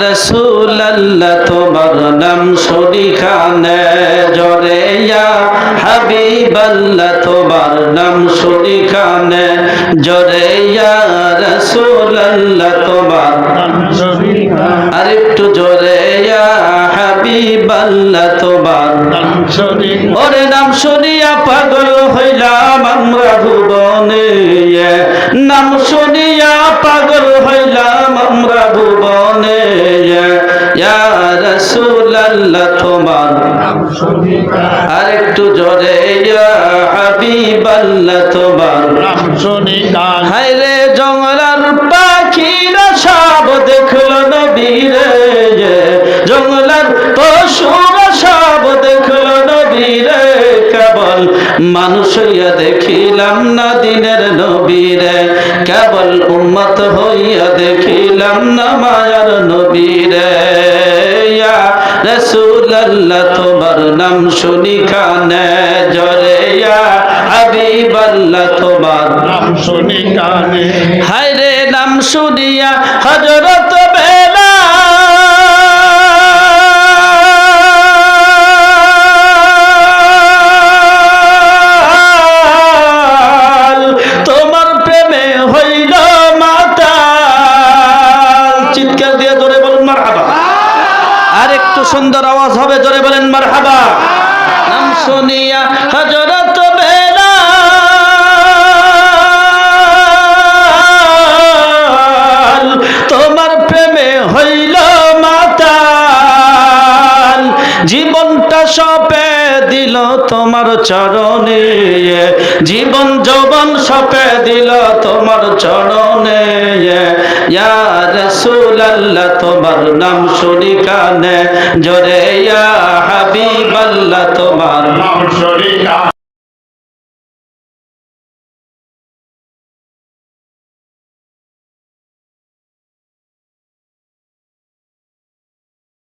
রসুল তোমার নাম শুনি খানে জরে ইয়া তোমার নাম শুনি খানে জরে ইয়া তোমার আর একটু জোরে ইয়া তোমার ওরে নাম শুনিয়া পাগল হইলাম আমরা ভুবনে নাম শুনিয়া পাগল হইলাম আল্লাহ জোরে হাবিব তোমার। হায়রে জঙ্গলার পাখিরা সব দেখল নবীরে জঙ্গলার পশুরা সব দেখল নবীরে কেবল মানুষ হইয়া দেখিলাম না দিনের নবীরে কেবল উম্মত হইয়া দেখিলাম না রাসূলুল্লাহ, তোমার নাম শুনি কানে জরে ইয়া হাবিব আল্লাহ তোমার নাম শুনিয়া হজরত বেলাল তোমার প্রেমে হইল মাতা চিৎকার দিয়ে জোরে বলুন মার আর একটু সুন্দর আওয়াজ হবে, জোরে বলেন মার হাবা নাম শুনিয়া হজরত বেলাল তোমার প্রেমে হইল মাতাল, জীবনটা সপে দিল তোমার চরণে। জীবন, যৌবন সপে দিল তোমার চরণে। ইয়া রাসূলুল্লাহ তোমার নাম শুনি কানে। জোরে ইয়া হাবিবাল্লাহ তোমার